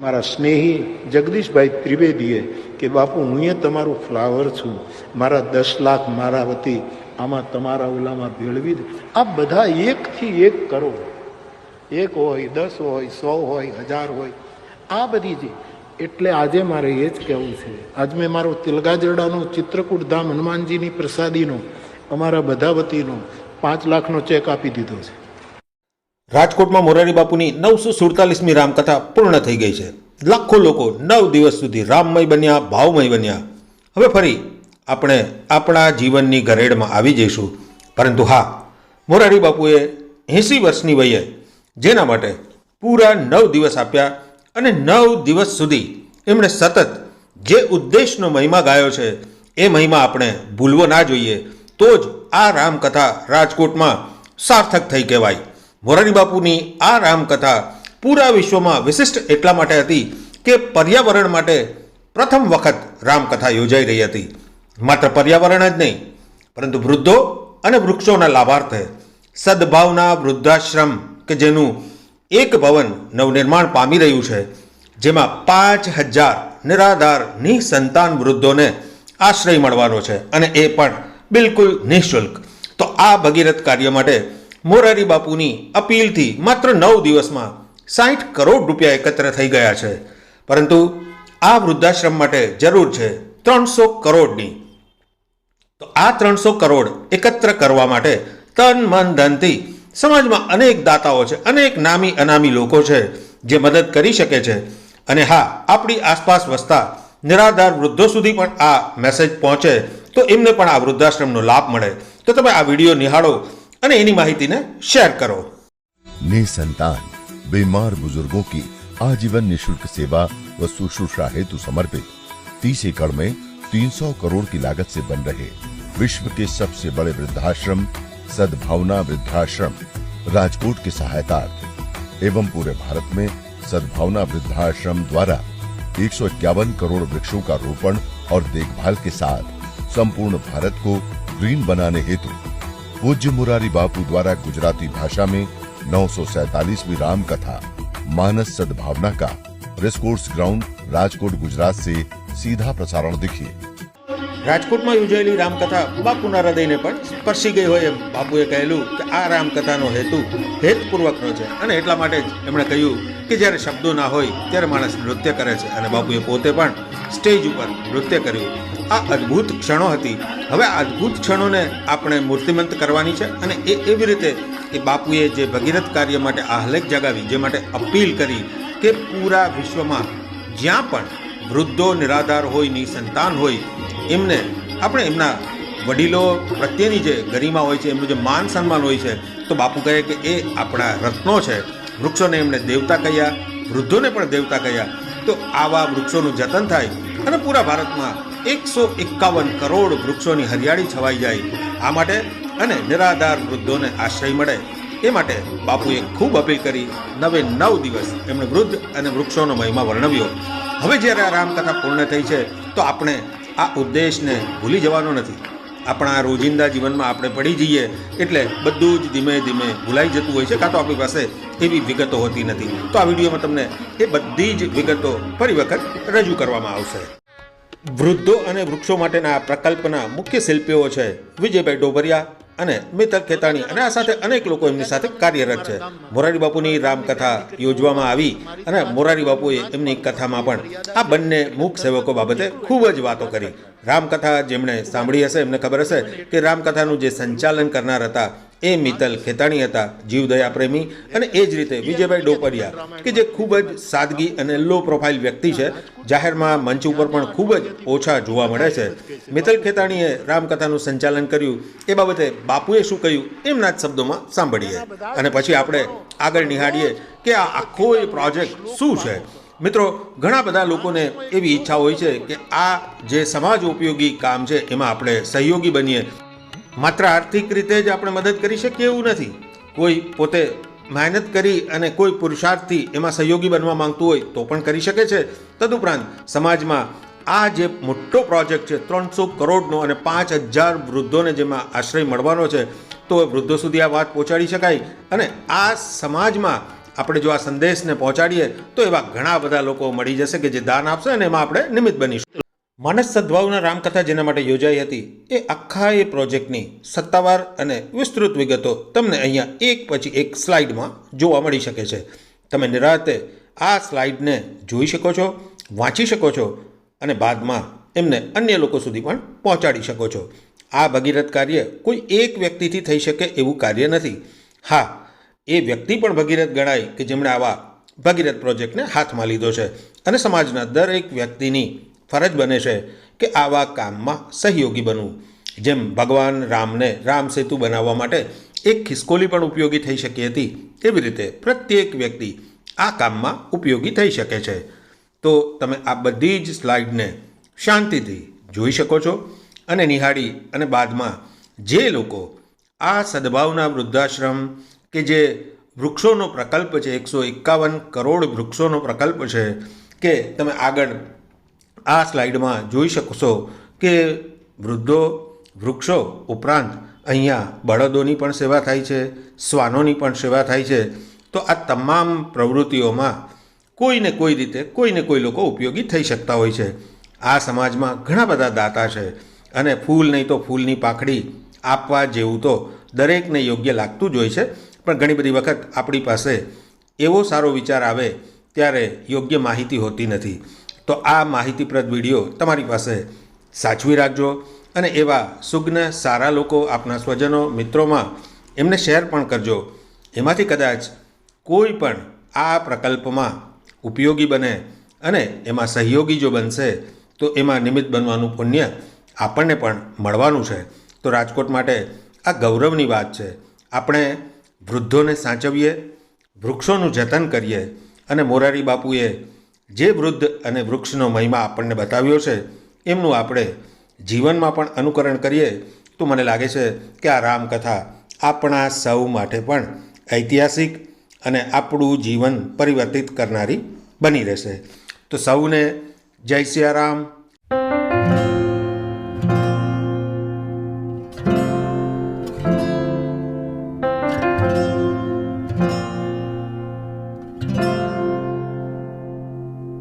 મારા સ્નેહી જગદીશભાઈ ત્રિવેદીએ કે, બાપુ, હું એ તમારું ફ્લાવર છું. મારા દસ લાખ મારા વતી આમાં તમારા ઓલામાં ભેળવી દે. આ બધા એકથી એક કરો. એક હોય, દસ હોય, સો હોય, હજાર હોય. આ બધી જે, એટલે આજે મારે એ જ કહેવું છે. આજ મેં મારો તિલગાજરડાનો, ચિત્રકૂટ ધામ હનુમાનજીની પ્રસાદીનો, અમારા બધા વતીનો પાંચ લાખનો ચેક આપી દીધો છે. રાજકોટમાં મોરારી બાપુની નવસો સુડતાલીસમી રામકથા પૂર્ણ થઈ ગઈ છે. લાખો લોકો નવ દિવસ સુધી રામમય બન્યા, ભાવમય બન્યા. હવે ફરી આપણે આપણા જીવનની ગરેડમાં આવી જઈશું. પરંતુ હા, મોરારી બાપુએ એંસી વર્ષની વયે જેના માટે પૂરા નવ દિવસ આપ્યા અને નવ દિવસ સુધી એમણે સતત જે ઉદ્દેશનો મહિમા ગાયો છે, એ મહિમા આપણે ભૂલવો ના જોઈએ. તો જ આ રામકથા રાજકોટમાં સાર્થક થઈ કહેવાય. મોરારી બાપુની આ રામકથા પૂરા વિશ્વમાં વિશિષ્ટ એટલા માટે હતી કે પર્યાવરણ માટે પ્રથમ વખત રામકથા યોજાઈ રહી હતી. માત્ર પર્યાવરણ જ નહીં, પરંતુ વૃદ્ધો અને વૃક્ષોના લાભાર્થે સદભાવના વૃદ્ધાશ્રમ કે જેનું એક ભવન નવનિર્માણ પામી રહ્યું છે, જેમાં પાંચ હજાર નિરાધાર નિસંતાન વૃદ્ધોને આશ્રય મળવાનો છે અને એ પણ બિલકુલ નિઃશુલ્ક. તો આ ભગીરથ કાર્ય માટે મોરારી બાપુની અપીલથી માત્ર નવ દિવસમાં સાઠ કરોડ રૂપિયા એકત્ર થઈ ગયા છે. પરંતુ આ વૃદ્ધાશ્રમ માટે જરૂર છે ત્રણસો કરોડની. તો આ ત્રણસો કરોડ એકત્ર કરવા માટે તન, મન, ધનથી સમાજમાં અનેક દાતાઓ છે, અનેક નામી અનામી લોકો છે જે મદદ કરી શકે છે. અને હા, આપણી આસપાસ વસતા નિરાધાર વૃદ્ધો સુધી પણ આ મેસેજ પહોંચે તો એમને પણ આ વૃદ્ધાશ્રમનો લાભ મળે. તો તમે આ વીડિયો નિહાળો. અને એની માહિતીને શેર કરો निसंतान बीमार बुजुर्गों की आजीवन निशुल्क सेवा व शुश्रूषा हेतु समर्पित तीस एकड़ में 300 करोड़ की लागत से बन रहे विश्व के सबसे बड़े वृद्धाश्रम सद्भावना वृद्धाश्रम राजकोट की सहायतार्थ एवं पूरे भारत में सद्भावना वृद्धाश्रम द्वारा एक करोड़ वृक्षों का रोपण और देखभाल के साथ संपूर्ण भारत को ग्रीन बनाने हेतु पूज्य मुरारी बापू द्वारा गुजराती भाषा में नौ सौ राम कथा मानस सद्भावना का रेसकोर्स ग्राउंड राजकोट गुजरात से सीधा प्रसारण देखिए રાજકોટમાં યોજાયેલી રામકથા બાપુના હૃદયને પણ સ્પર્શી ગઈ હોય એમ બાપુએ કહેલું કે આ રામકથાનો હેતુ હેતપૂર્વકનો છે અને એટલા માટે જ એમણે કહ્યું કે જ્યારે શબ્દો ના હોય ત્યારે માણસ નૃત્ય કરે છે અને બાપુએ પોતે પણ સ્ટેજ ઉપર નૃત્ય કર્યું. આ અદ્ભુત ક્ષણો હતી. હવે અદ્ભુત ક્ષણોને આપણે મૂર્તિમંત કરવાની છે અને એ એવી રીતે એ બાપુએ જે ભગીરથ કાર્ય માટે આહલેખ જગાવી, જે માટે અપીલ કરી કે પૂરા વિશ્વમાં જ્યાં પણ વૃદ્ધો નિરાધાર હોય, નિસંતાન હોય, એમને આપણે એમના વડીલો પ્રત્યેની જે ગરિમા હોય છે, એમનું જે માન સન્માન હોય છે, તો બાપુ કહે કે એ આપણા રત્નો છે. વૃક્ષોને એમણે દેવતા કહ્યા, વૃદ્ધોને પણ દેવતા કહ્યા. તો આવા વૃક્ષોનું જતન થાય અને પૂરા ભારતમાં એકસો એકાવન કરોડ વૃક્ષોની હરિયાળી છવાઈ જાય. આ માટે અને નિરાધાર વૃદ્ધોને આશ્રય મળે. એ માટે બાપુએ ખૂબ અપીલ કરી નવે નવ દિવસ એમણે વૃદ્ધ અને વૃક્ષોનો મહિમા વર્ણવ્યો. હવે જ્યારે આ રામકથા પૂર્ણ થઈ છે, તો આપણે આ ઉદ્દેશને ભૂલી જવાનો નથી. આપણા રોજિંદા જીવનમાં આપણે પડી જઈએ એટલે બધું જ ધીમે ધીમે ભૂલાઈ જતું હોય છે, કાં તો આપણી પાસે એવી વિગતો હોતી નથી. તો આ વિડીયોમાં તમને એ બધી જ વિગતો ફરી વખત રજૂ કરવામાં આવશે. વૃદ્ધો અને વૃક્ષો માટેના આ પ્રકલ્પના મુખ્ય શિલ્પીઓ છે વિજયભાઈ ડોબરિયા અને મિત્તલ ખેતાણી. અને આ સાથે અનેક લોકો એમની સાથે કાર્યરત છે. મોરારી બાપુની રામકથા યોજવામાં આવી અને મોરારી બાપુએ એમની કથામાં પણ આ બંને મૂક સેવકો બાબતે ખૂબ જ વાતો કરી. રામકથા જેમણે સાંભળી હશે, એમને ખબર હશે કે રામકથાનું જે સંચાલન કરનાર હતા, એ મિત્તલ ખેતાણી હતા, જીવદયા પ્રેમી અને એ જ રીતે વિજયભાઈ ડોપરિયા, કે જે ખૂબ જ સાદગી અને લો પ્રોફાઇલ વ્યક્તિ છે. જાહેરમાં મંચ ઉપર પણ ખૂબ જ ઓછા જોવા મળે છે. મિત્તલ ખેતાણીએ રામકથાનું સંચાલન કર્યું. એ બાબતે બાપુએ શું કહ્યું, એમના જ શબ્દોમાં સાંભળીએ. અને પછી આપણે આગળ નિહાળીએ કે આ આખો એ પ્રોજેક્ટ શું છે? મિત્રો, ઘણા બધા લોકોને એવી ઈચ્છા હોય છે કે આ જે સમાજ ઉપયોગી કામ છે, એમાં આપણે સહયોગી બનીએ. માત્ર આર્થિક રીતે જ આપણે મદદ કરી શકીએ એવું નથી. કોઈ પોતે મહેનત કરી અને કોઈ પુરુષાર્થથી એમાં સહયોગી બનવા માંગતું હોય તો પણ કરી શકે છે. તદુપરાંત, સમાજમાં આ જે મોટો પ્રોજેક્ટ છે, ત્રણસો કરોડનો અને પાંચ હજાર વૃદ્ધોને જેમાં આશ્રય મળવાનો છે, તો વૃદ્ધો સુધી આ વાત પહોંચાડી શકાય. અને આ સમાજમાં આપણે જો આ સંદેશને પહોંચાડીએ, તો એવા ઘણા બધા લોકો મળી જશે કે જે દાન આપશે અને એમાં આપણે નિમિત્ત બનીશું. માનસ સદભાવના રામકથા જેના માટે યોજાઈ હતી, એ આખા એ પ્રોજેક્ટની સત્તાવાર અને વિસ્તૃત વિગતો તમને અહીંયા એક પછી એક સ્લાઇડમાં જોવા મળી શકે છે. તમે નિરાતે આ સ્લાઇડને જોઈ શકો છો, વાંચી શકો છો અને બાદમાં એમને અન્ય લોકો સુધી પણ પહોંચાડી શકો છો. આ ભગીરથ કાર્ય કોઈ એક વ્યક્તિથી થઈ શકે એવું કાર્ય નથી. હા એ વ્યક્તિ પણ ભગીરથ ગણાય કે જેમણે આવા ભગીરથ પ્રોજેક્ટને હાથમાં લીધો છે. અને સમાજના દરેક વ્યક્તિની ફરજ બને છે કે આવા કામમાં સહયોગી બનવું. જેમ ભગવાન રામને રામ સેતુ બનાવવા માટે એક ખિસકોલી પણ ઉપયોગી થઈ શકી હતી, એવી રીતે પ્રત્યેક વ્યક્તિ આ કામમાં ઉપયોગી થઈ શકે છે. તો તમે આ બધી જ સ્લાઇડને શાંતિથી જોઈ શકો છો અને નિહાળી અને બાદમાં જે લોકો આ સદભાવના વૃદ્ધાશ્રમ કે જે વૃક્ષોનો પ્રકલ્પ છે, એકસો એકાવન કરોડ વૃક્ષોનો પ્રકલ્પ છે, કે તમે આગળ આ સ્લાઇડમાં જોઈ શકશો કે વૃદ્ધો, વૃક્ષો ઉપરાંત અહીંયા બળદોની પણ સેવા થાય છે, શ્વાનોની પણ સેવા થાય છે, તો આ તમામ પ્રવૃત્તિઓમાં કોઈને કોઈ રીતે કોઈને કોઈ લોકો ઉપયોગી થઈ શકતા હોય છે. આ સમાજમાં ઘણા બધા દાતા છે અને ફૂલ નહીં તો ફૂલની પાખડી આપવા જેવું તો દરેકને યોગ્ય લાગતું જ હોય છે. પણ ઘણી બધી વખત આપણી પાસે એવો સારો વિચાર આવે ત્યારે યોગ્ય માહિતી હોતી નથી. તો આ માહિતીપ્રદ વીડિયો તમારી પાસે સાચવી રાખજો અને એવા સુગ્ન, સારા લોકો આપના સ્વજનો, મિત્રોમાં એમને શેર પણ કરજો. એમાંથી કદાચ કોઈ પણ આ પ્રકલ્પમાં ઉપયોગી બને અને એમાં સહયોગી જો બનશે, તો એમાં નિમિત્ત બનવાનું પુણ્ય આપણને પણ મળવાનું છે. તો રાજકોટ માટે આ ગૌરવની વાત છે. આપણે વૃદ્ધોને સાચવીએ, વૃક્ષોનું જતન કરીએ અને મોરારી બાપુએ જે વૃદ્ધ અને વૃક્ષનો મહિમા આપણને બતાવ્યો છે, એમનું આપણે જીવનમાં પણ અનુકરણ કરીએ, તો મને લાગે છે કે આ રામકથા આપણા સૌ માટે પણ ઐતિહાસિક અને આપણું જીવન પરિવર્તિત કરનારી બની રહેશે. તો સૌને જય સિયારામ.